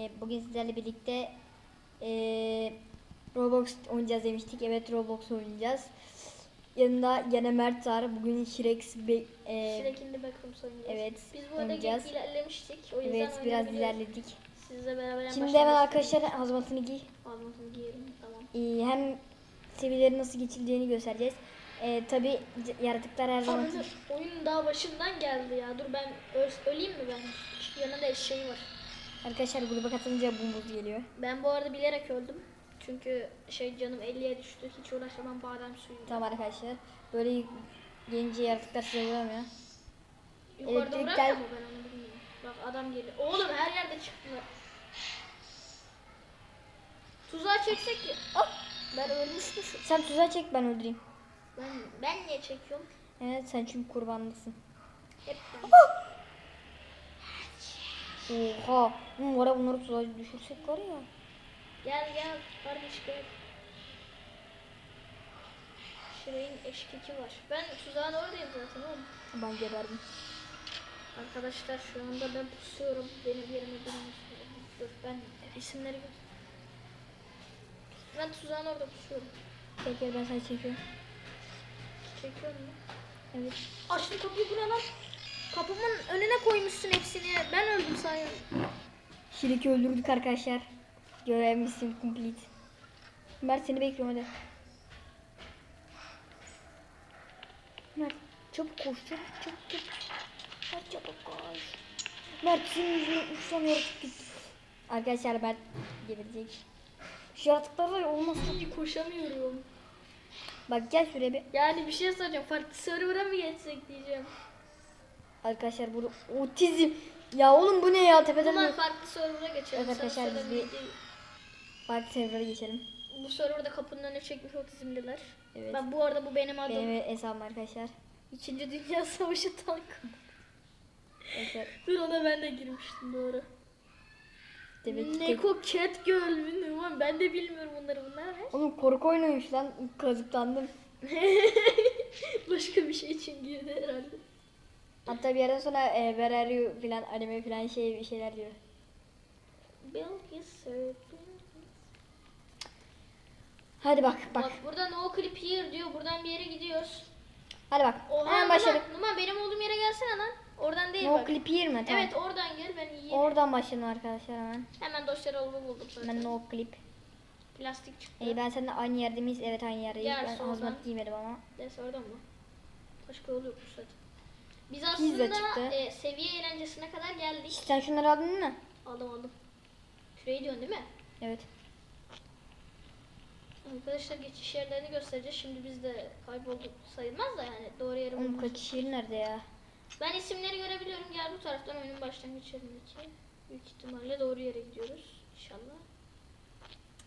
E, bugün sizlerle birlikte e, Roblox oynayacağız demiştik. Evet Roblox oynayacağız. Yanında yine Mert var. Bugün Şirex be, e, Şirek'in de Backrooms oynayacağız. evet, Biz bu arada oynayacağız. ilerlemiştik. O yüzden evet biraz ilerledik. Sizle beraber Şimdi hemen arkadaşlar hazmatını giy. Almasını giyelim. Tamam. E, hem seviyeleri nasıl geçildiğini göstereceğiz. E, Tabi yaratıklar her zaman. Oyun daha başından geldi ya. Dur ben öleyim mi ben? Yanında eşeği var. Arkadaşlar gruba katılınca bumbuz geliyor. Ben bu arada bilerek öldüm. Çünkü şey canım 50'ye düştü. Hiç uğraşamam badem suyu. Tamam arkadaşlar. Böyle gelince yaratıklar size vuramıyor. Yukarıda elektrik gel- mu ben onu bilmiyorum. Bak adam geliyor. Oğlum her yerde çıktılar. Tuzağa çeksek ki. Hop! Ben ölmüşmüşüm. Sen tuzağa çek ben öldüreyim. Ben, ben niye çekiyorum? Evet sen çünkü kurbanlısın. Hep ben. Oha. Ya bunları tuzağa düşürsek var ya. Gel gel kardeş gel. Şire'in eşkiki var. Ben tuzağın oradayım zaten oğlum. Ben geberdim. Arkadaşlar şu anda ben pusuyorum. Benim yerime durmuş. Dur ben isimleri gör. Ben tuzağın orada pusuyorum. Gel ben sana çekiyorum. Çekiyorum mu? Evet. Açtım kapıyı buna lan. Kapımın önüne koymuşsun hepsini. Ben öldüm sayın. Şiriki öldürdük arkadaşlar. Görev mission complete. Mert seni bekliyorum hadi. Mert çabuk koş çabuk çabuk çabuk. Mert çabuk koş. Mert senin yaratık gitti. Arkadaşlar Mert geberecek. Şu yaratıklar var ya olmaz. İyi koşamıyorum. Bak gel şuraya bir. Yani bir şey soracağım. Farklı server'a mı geçsek diyeceğim. Arkadaşlar burada otizm. Ya oğlum bu ne ya tepeden mi? farklı server'a geçelim. Evet arkadaşlar, biz bir-. Bak server'a geçelim. Bu serverda kapının önüne çekmiş otizmliler. Evet. Ben bu arada bu benim adım. Benim hesabım arkadaşlar. İkinci Dünya Savaşı tankı. Evet. Dur ona ben de girmiştim doğru. Demek ki- Neko Cat Girl mi? Ulan ben de bilmiyorum bunları bunlar ne? Oğlum korku oyunuymuş lan. Kazıklandım. Başka bir şey için girdi herhalde. Hatta bir yerden sonra e, Where are you filan anime filan şey bir şeyler diyor. Bilgisayar. Hadi bak bak. Bak. burada no clip here diyor. Buradan bir yere gidiyoruz. Hadi bak. Oha Hemen başladık. Numan, Numan benim olduğum yere gelsene lan. Oradan değil No bak. clip here mi? Tamam. Evet oradan gel ben iyi. Oradan başlayalım arkadaşlar hemen. Hemen dosyalarımı buldum zaten. Ben no clip. Plastik çıktı. İyi ben seninle aynı yerde miyiz? Evet aynı yerdeyiz. Gel ben soldan. hazmat giymedim ama. Neyse oradan mı? Başka yol yokmuş zaten. Biz aslında çıktı. e, seviye eğlencesine kadar geldik. Sen şunları aldın mı? Aldım aldım. Şurayı diyorsun değil mi? Evet. Arkadaşlar geçiş yerlerini göstereceğiz. Şimdi biz de kaybolduk sayılmaz da yani doğru yere Oğlum bulmuşuz. kaçış yeri nerede ya? Ben isimleri görebiliyorum. Gel bu taraftan oyunun başlangıç yerindeki. Büyük ihtimalle doğru yere gidiyoruz. İnşallah.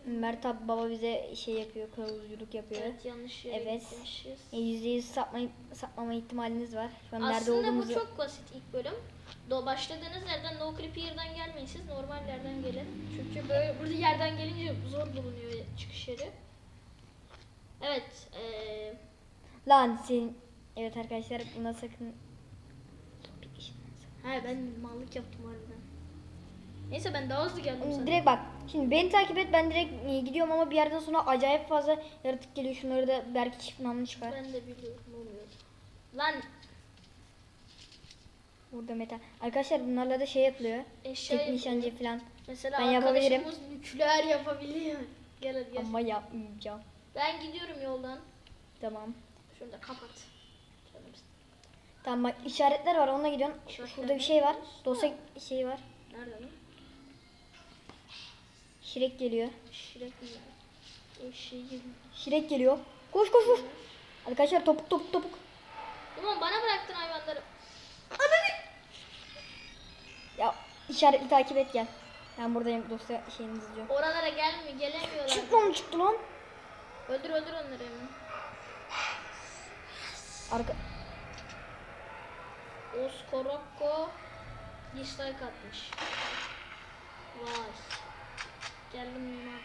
Mert abi baba bize şey yapıyor, kılavuzculuk yapıyor. Evet yanlış yere Evet. gitmişiz. E, %100 sapma, sapmama ihtimaliniz var. Şu an nerede Aslında olduğumuzu... bu çok basit ilk bölüm. Do başladığınız yerden No Creep yerden gelmeyin siz normal yerden gelin. Çünkü böyle burada yerden gelince zor bulunuyor çıkış yeri. Evet. eee Lan senin... Evet arkadaşlar buna sakın... he ben mallık yaptım harbiden. Neyse ben daha hızlı geldim sana. Direkt bak. Şimdi beni takip et ben direkt e, gidiyorum ama bir yerden sonra acayip fazla yaratık geliyor. Şunları da belki çift namlu çıkar. Ben de biliyorum olmuyor. Lan Burada metal. Arkadaşlar bunlarla da şey yapılıyor. eşya Tek nişancı falan. Mesela Ben yapabilirim. arkadaşımız nükleer yapabiliyor. Gel hadi gel. Ama yapmayacağım. Ben gidiyorum yoldan. Tamam. Şunu da kapat. Canım Tamam bak işaretler var onunla gidiyorsun. Şurada bir şey var. Dosya şey var. Nerede lan? Şirek geliyor. Şirek? O şey. Şirek geliyor. Koş koş koş. Arkadaşlar topuk topuk topuk. Ulan bana bıraktın hayvanları. Ya işaretli takip et gel. Ben buradayım dosya şeyini izliyorum. Oralara gelmiyor, gelemiyorlar. Çıktı lan çıktı lan. Öldür öldür onları hemen. Arka... Oskorokko dislike atmış. Vay. Geldim Yunan.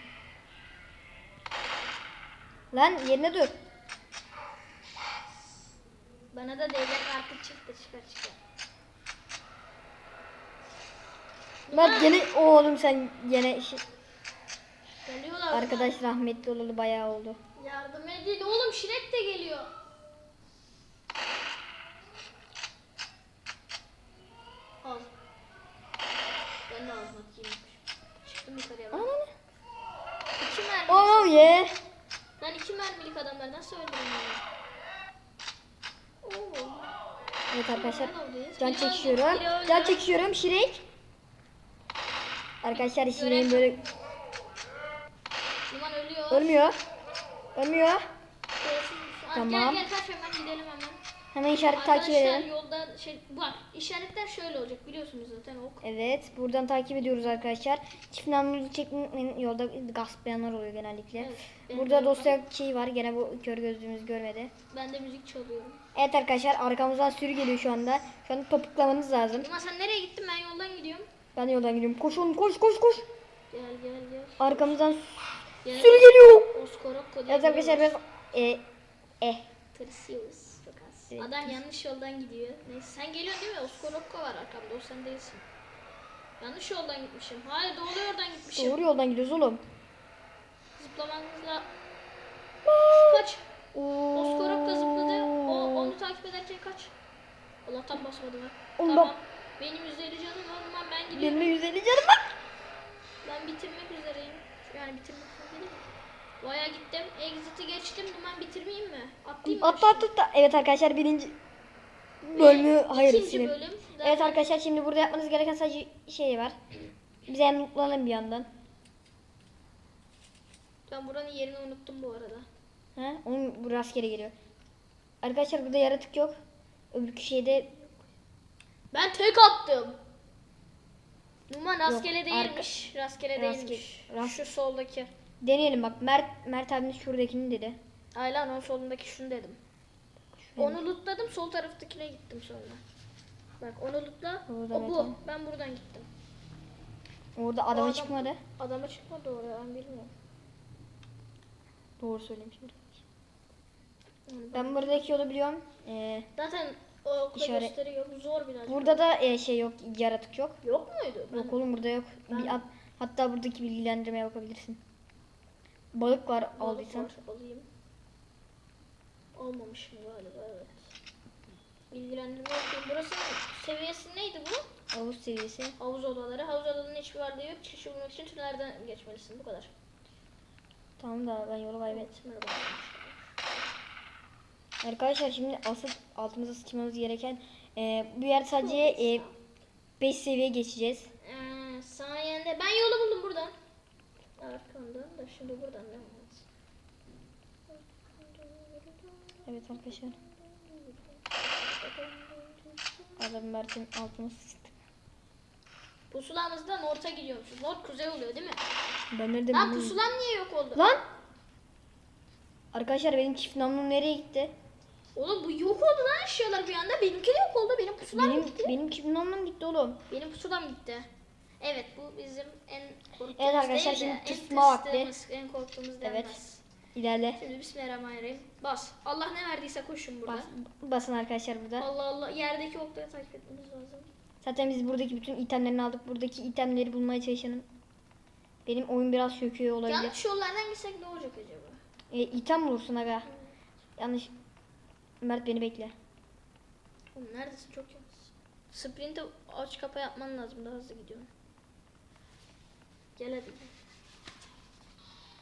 Lan yerine dur. Bana da devlet kartı çıktı çıkar çıkar. Mert gene oğlum sen gene şey- Geliyorlar. arkadaş rahmetli olalı bayağı oldu. Yardım edin. Oğlum Şirek de geliyor. Al. Ben de aldım atayım. Çıktım yukarıya bak. Ananı. İki mermi. Oh yeah. Ben iki mermilik adamlar nasıl? Oo. Evet arkadaşlar can çekişiyorum. Can çekişiyorum Şirek. Arkadaşlar Şirek'in böyle Numan ölüyor. ölmüyor. Ölmüyor. Tamam. Gel gel kaç hemen gidelim hemen. Hemen işaret takip Arkadaşlar edelim. yolda şey bak işaretler şöyle olacak biliyorsunuz zaten ok. Evet buradan takip ediyoruz arkadaşlar. Çift namlulu çekmenin yolda gaslayanlar oluyor genellikle. Evet, benim Burada dosya şey var gene bu kör gözlüğümüz görmedi. Ben de müzik çalıyorum. Evet arkadaşlar arkamızdan sürü geliyor şu anda. Şu anda topuklamanız lazım. Numan sen nereye gittin? Ben yoldan gidiyorum. Ben yoldan gidiyorum. Koş oğlum koş koş koş. Gel gel gel. Arkamızdan Gel. sürü geliyor. Oskorokko diye Evet arkadaşlar biraz e, eh. Tırsıyoruz çok az. Evet. Adam yanlış yoldan gidiyor. Neyse sen geliyorsun değil mi? Oskorokko var arkamda o sen değilsin. Yanlış yoldan gitmişim. Hayır doğru yoldan gitmişim. Doğru yoldan gidiyoruz oğlum. Zıplamanızla kaç. Oskorokko zıpladı. O onu takip ederken kaç. Allah'tan basmadım ha. Oğlum Tamam. Benim 150 canım var. Numan ben gidiyorum. Benim de 150 canım var. Ben bitirmek üzereyim. Yani bitirmek üzere Bayağı gittim. Exit'i geçtim. Numan bitirmeyeyim mi? Atlayayım mı? Atla atla atla. Evet arkadaşlar birinci bölümü hayır İkinci silin. bölüm. Evet arkadaşlar şimdi burada yapmanız gereken sadece şey var. Bize hem mutlanalım bir yandan. Ben buranın yerini unuttum bu arada. He? Onun bu rastgele geliyor. Arkadaşlar burada yaratık yok. Öbürkü şeyde Ben tek attım. Numan rastgele değilmiş. Rastgele Rastgele- değilmiş. rast- Şu soldaki. Deneyelim bak. Mert Mert abimiz şuradakini dedi. Ay lan o solundaki şunu dedim. Onu lootladım sol taraftakine gittim sonra. Bak onu lootla. Orada o bu. bakalım. Ben buradan gittim. Orada adama adam- çıkmadı. Adama çıkmadı oraya ben bilmiyorum. Doğru söylemişim. Ben- Ben buradaki yolu biliyorum. Ee, Zaten o okula İşaret- gösteriyor. Zor biraz. burada da e, şey yok, yaratık yok. Yok muydu? Ben- Yok oğlum burada yok. Ben- hatta buradaki bilgilendirmeye bakabilirsin. Balık var Balık aldıysan. var, alayım. Almamışım galiba evet. Bilgilendirme yapayım. Burası seviyesi neydi bu? Havuz seviyesi. Havuz odaları. Havuz odalarının hiçbir varlığı yok. Çıkışı bulmak için tünelden geçmelisin. Bu kadar. Tamam da ben yolu kaybettim. Evet. Arkadaşlar şimdi asıl altımıza sıçmamız gereken e, bu yer sadece 5 seviye geçeceğiz. Ee, sayende ben yolu buldum buradan. Arkamdan da şimdi buradan devam et. Evet arkadaşlar. Adam Mert'in altına sıçtı. Pusulamızdan orta gidiyormuşuz. Nord kuzey oluyor değil mi? Ben nereden Lan bileyim? pusulam niye yok oldu? Lan! Arkadaşlar benim çift namlum nereye gitti? Oğlum bu yok oldu lan eşyalar bir anda. Benimki de yok oldu. Benim pusulam Benim gitti. benim çift namlum gitti oğlum. Benim pusulam gitti. Evet bu bizim en korktuğumuz Evet arkadaşlar, değil de şimdi en vakti. en korktuğumuz Evet. denmez. İlerle. Şimdi bismillahirrahmanirrahim. Bas. Allah ne verdiyse koşun burada. Bas, basın arkadaşlar burada. Allah Allah yerdeki okları takip etmemiz lazım. Zaten biz buradaki bütün itemlerini aldık. Buradaki itemleri bulmaya çalışalım. Benim oyun biraz çöküyor olabilir. Yanlış yollardan gitsek ne olacak acaba? E, item bulursun aga. Yanlış. Mert beni bekle. Oğlum neredesin çok yalnız. Sprint'e aç kapa yapman lazım daha hızlı gidiyorsun. Gel hadi.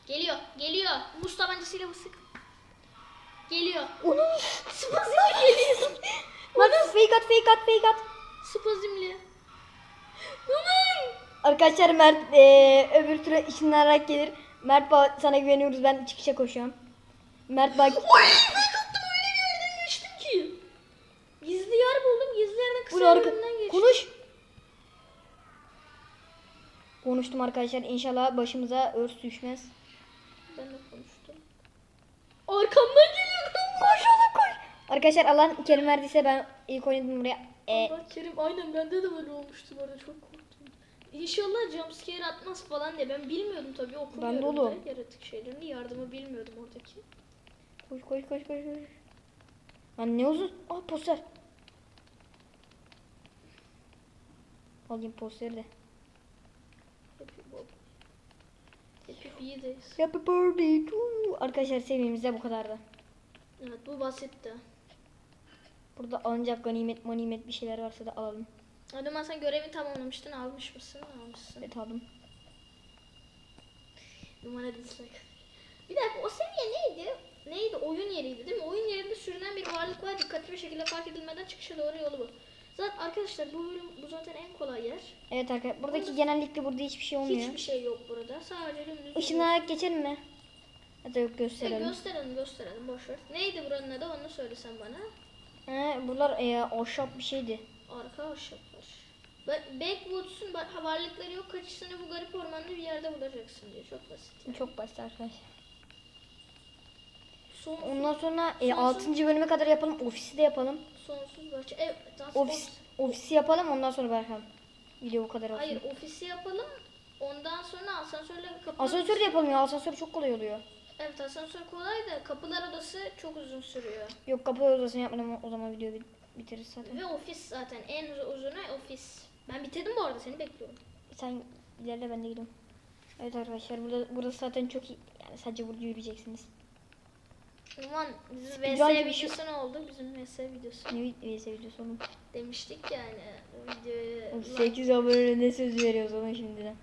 Geliyor, geliyor. Muz tabancasıyla sık. Geliyor. Onu. Spazimli geliyor. Mert fake at fake at fake at. Spazimli. Aman! Arkadaşlar Mert e, öbür tura ışınlanarak gelir. Mert ba- sana güveniyoruz ben çıkışa koşuyorum. Mert bak. Oy! Ben kaptım öyle bir yerden geçtim ki. Gizli yer buldum. Gizli yerden kısa ne arka-. Konuş. Konuştum arkadaşlar. İnşallah başımıza örs düşmez. Ben de konuştum. Arkamdan geliyor. Koş oğlum koş. Arkadaşlar Allah kerim verdiyse ben ilk oynadım buraya. E, Allah Kerim aynen bende de böyle olmuştu bu arada çok korktum. İnşallah jumpscare atmaz falan diye ben bilmiyordum tabii okumuyorum Ben de oğlum. da yaratık şeylerini yardımı bilmiyordum oradaki. koş koş koş koş koş. Lan ne uzun. Aa poster. Alayım posteri de. Happy birthday to. Arkadaşlar seviyemiz de bu kadardı. Evet bu basitti. Burada alınacak ganimet manimet bir şeyler varsa da alalım. Adem sen görevi tamamlamıştın. Almış mısın? Almışsın. Evet aldım. Numara dislike. Bir dakika o seviye neydi? Neydi? Oyun yeriydi değil mi? Oyun yerinde sürünen bir varlık var. Dikkatli bir şekilde fark edilmeden çıkışa doğru yolu bu. Zaten arkadaşlar bu bölüm bu zaten en kolay yer. Evet arkadaşlar buradaki genellikle burada hiçbir şey olmuyor. Hiçbir şey yok burada. Sadece dümdüz. Işınlanarak geçelim mi? Ya da yok gösterelim. gösterelim gösterelim boş ver. Neydi buranın adı onu söylesen bana. He, buralar e, ahşap bir şeydi. Arka ahşaplar. Ba- Backwoods'un ba- varlıkları yok kaçışını bu garip ormanda bir yerde bulacaksın diyor. Çok basit. yani. Çok basit arkadaşlar. Son, Ondan sonra e, Sonsuz- 6. bölüme kadar yapalım. Ofisi de yapalım. sonsuz bahçe. Evet. Ofis ofisi yapalım ondan sonra bırakalım. Video bu kadar olsun. Hayır ofisi yapalım. Ondan sonra asansörle kapılar. Asansör de yapalım ya. Asansör çok kolay oluyor. Evet asansör kolay da kapılar odası çok uzun sürüyor. Yok kapı odasını yapmadım o zaman video bit- bitiririz zaten. Ve ofis zaten en uz- uzunu ofis. Ben bitirdim bu arada seni bekliyorum. Sen ilerle ben de gidiyorum. Evet arkadaşlar burada burası zaten çok iyi. Yani sadece burada yürüyeceksiniz. Aman bizim VS videosu ne oldu? Bizim VS videosu. Ne VS videosu oğlum. Demiştik yani o videoyu. Oğlum 8 abone ne söz veriyoruz ona şimdiden.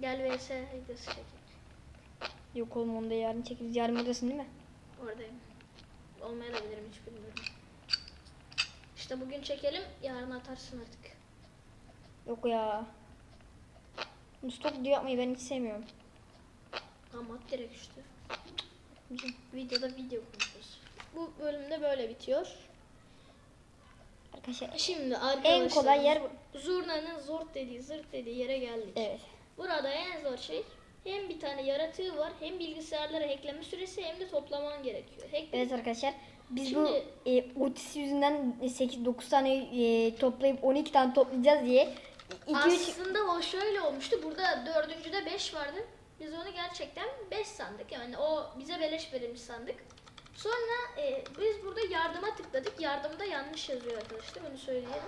Gel VS videosu çekelim. Yok oğlum onu da yarın çekeriz. Yarın buradasın değil mi? Oradayım. Olmayabilirim hiç bilmiyorum. İşte bugün çekelim, yarın atarsın artık. Yok ya. Bu Stok video yapmayı ben hiç sevmiyorum. Ama at direkt işte. Videoda video konuşuyoruz. Bu bölümde böyle bitiyor. Arkadaşlar Şimdi arkadaşlar. en kolay yer bu. Zurna'nın zort dediği, zırt dediği yere geldik. Evet. Burada en zor şey hem bir tane yaratığı var, hem bilgisayarlara hackleme süresi hem de toplaman gerekiyor. Hack Evet arkadaşlar biz Şimdi- bu e, Otis yüzünden 8-9 tane e, toplayıp 12 tane toplayacağız diye 2-3 Aslında o şöyle olmuştu. Burada dördüncüde 5 vardı. Biz onu gerçekten 5 sandık. Yani o bize beleş verilmiş sandık. Sonra e, biz burada yardıma tıkladık. Yardımda yanlış yazıyor arkadaşlar. Bunu söyleyelim.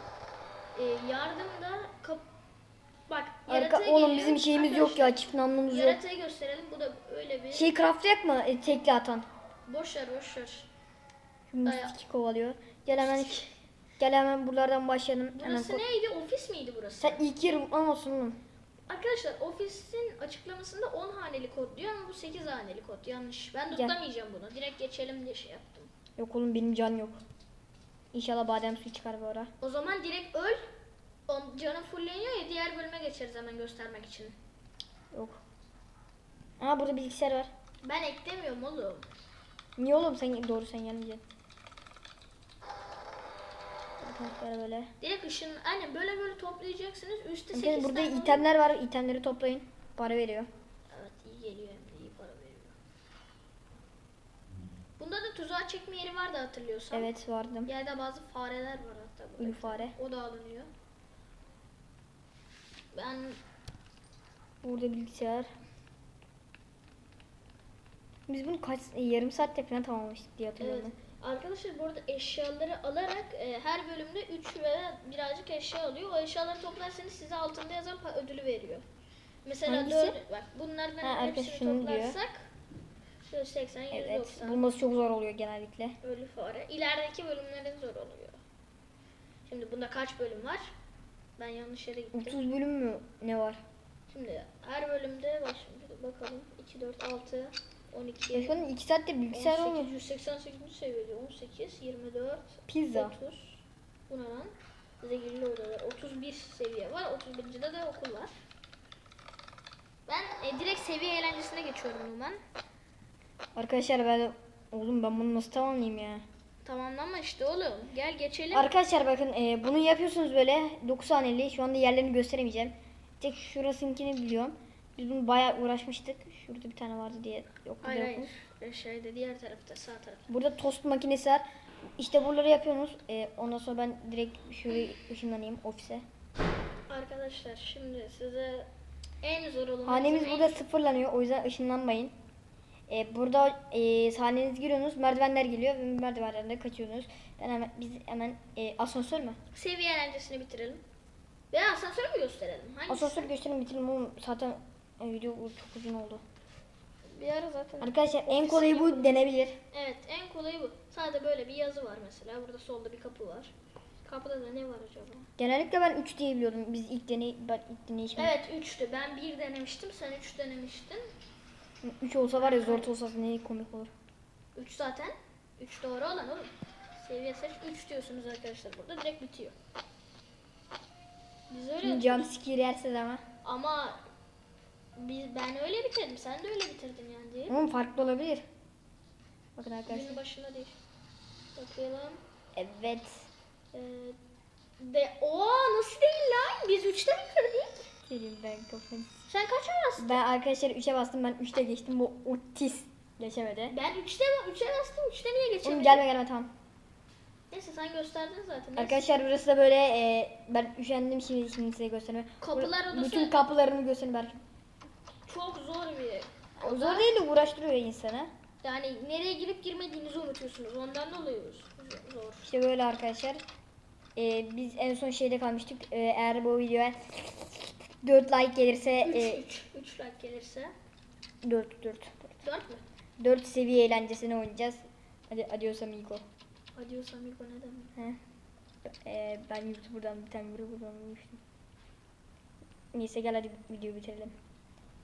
E, yardımda kap Bak Arka oğlum geliyor. bizim şeyimiz yok ya çift namlumuz yok. Yaratığı gösterelim. Bu da öyle bir Şey craftlayak mı e, tekli atan? boş ver boş ver. Kovalıyor. Gel hemen gel hemen buralardan başlayalım. Hemen Burası ko- neydi? Ofis miydi burası? Sen ilk yer unutmamasın oğlum. Arkadaşlar ofisin açıklamasında 10 haneli kod diyor ama bu 8 haneli kod. Yanlış. Ben Gel. tutamayacağım bunu. Direkt geçelim diye şey yaptım. Yok oğlum benim can yok. İnşallah badem suyu çıkar bu ara. O zaman direkt öl. On, canın fulleniyor ya diğer bölüme geçeriz hemen göstermek için. Yok. Aa burada bilgisayar var. Ben eklemiyorum oğlum. Niye oğlum sen doğru sen gelmeyeceksin. Böyle böyle. Direkt ışın aynen böyle böyle toplayacaksınız. Üstte 8 Bakın burada tane itemler var. İtemleri toplayın. Para veriyor. Evet iyi geliyor hem de iyi para veriyor. Bunda da tuzağa çekme yeri vardı hatırlıyorsan. Evet vardım. Yerde bazı fareler var hatta. burada. Ölü fare. O da alınıyor. Ben Burada bilgisayar. Biz bunu kaç yarım saatte falan tamamlamıştık diye hatırlıyorum. Evet. Arkadaşlar bu arada eşyaları alarak e, her bölümde 3 veya birazcık eşya alıyor. O eşyaları toplarsanız size altında yazan ödülü veriyor. Mesela Hangisi? 4 bak bunlardan Ha, hepsini diyor. toplarsak şöyle 80 ben. Evet. 190 Bulması çok zor oluyor genellikle. ölü fare. İlerideki bölümlerin zor oluyor. Şimdi bunda kaç bölüm var? Ben yanlış yere gittim. 30 bölüm mü ne var? Şimdi her bölümde bak şimdi bakalım 2 4 6 12 Ya şu an 2 saatte bilgisayar olmuyor. 18, 188. seviyede 18, 24, Pizza. 30. Bu ne lan? Zehirli odalar. 31 seviye var. 31. de okul var. Ben e, direkt seviye eğlencesine geçiyorum Numan. Arkadaşlar ben oğlum ben bunu nasıl tamamlayayım ya? Tamamlanma işte oğlum. Gel geçelim. Arkadaşlar bakın e, bunu yapıyorsunuz böyle 9 haneli. Şu anda yerlerini gösteremeyeceğim. Tek şurasınkini biliyorum. Biz bunu bayağı uğraşmıştık. Şurada bir tane vardı diye. Yok hayır yokmuş. hayır. Şeyde diğer tarafta sağ tarafta. Burada tost makinesi var. İşte buraları yapıyorsunuz. E, ondan sonra ben direkt şuraya ışınlanayım ofise. Arkadaşlar şimdi size en zor olan Hanemiz burada sıfırlanıyor. O yüzden ışınlanmayın. E, burada e, haneniz giriyorsunuz. Merdivenler geliyor ve merdivenlerden kaçıyorsunuz. Ben hemen biz hemen e, asansör mü? seviye eğlencesini bitirelim. Veya asansörü mü gösterelim? Hangisi? Asansör gösterin bitirelim oğlum. Zaten e, video çok uzun oldu. Bir ara zaten. Arkadaşlar en kolayı bu denebilir. Evet en kolayı bu. Sadece böyle bir yazı var mesela. Burada solda bir kapı var. Kapıda da ne var acaba? Genellikle ben 3 diye biliyordum. Biz ilk deney ben ilk deneyişim. Evet 3'tü. Ben 1 denemiştim. Sen 3 denemiştin. 3 olsa var ya zor olsa ne komik olur. 3 zaten. 3 doğru olan oğlum. Seviye seç 3 diyorsunuz arkadaşlar burada. Direkt bitiyor. Biz öyle jump scare yerseniz ama. ama biz, ben öyle bitirdim. Sen de öyle bitirdin yani değil mi? Ama farklı olabilir. Bakın arkadaşlar. Günün başında değil. Bakalım. Evet. Ee, de o nasıl değil lan? Biz 3'te bitirdik. Selim ben kafayı. Sen kaç bastın? Ben arkadaşlar 3'e bastım. Ben 3'te geçtim. Bu otis geçemedi. Ben 3'te 3'e bastım. 3'te niye geçemedim? Oğlum gelme gelme tamam. Neyse sen gösterdin zaten. Neyse. Arkadaşlar burası da böyle e, ben üşendim şimdi şimdi size göstermeye. Kapılar odası- Bütün kapılarını göstereyim belki. Çok zor bir O zor değil de uğraştırıyor insanı. Yani nereye girip girmediğinizi unutuyorsunuz. Ondan dolayı zor. İşte böyle arkadaşlar. E, biz en son şeyde kalmıştık. E, eğer bu videoya 4 like gelirse 3 e, 3 3 like gelirse 4 4 4 mü? 4 seviye eğlencesini oynayacağız. Hadi adios amigo. Adios amigo ne demek? He. E, ben YouTuber'dan bir tane YouTuber'dan bulmuştum. Neyse gel hadi videoyu bitirelim.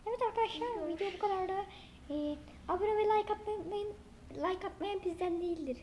Evet arkadaşlar video bu kadardı. E, abone ve like atmayı. Like atmayan bizden değildir.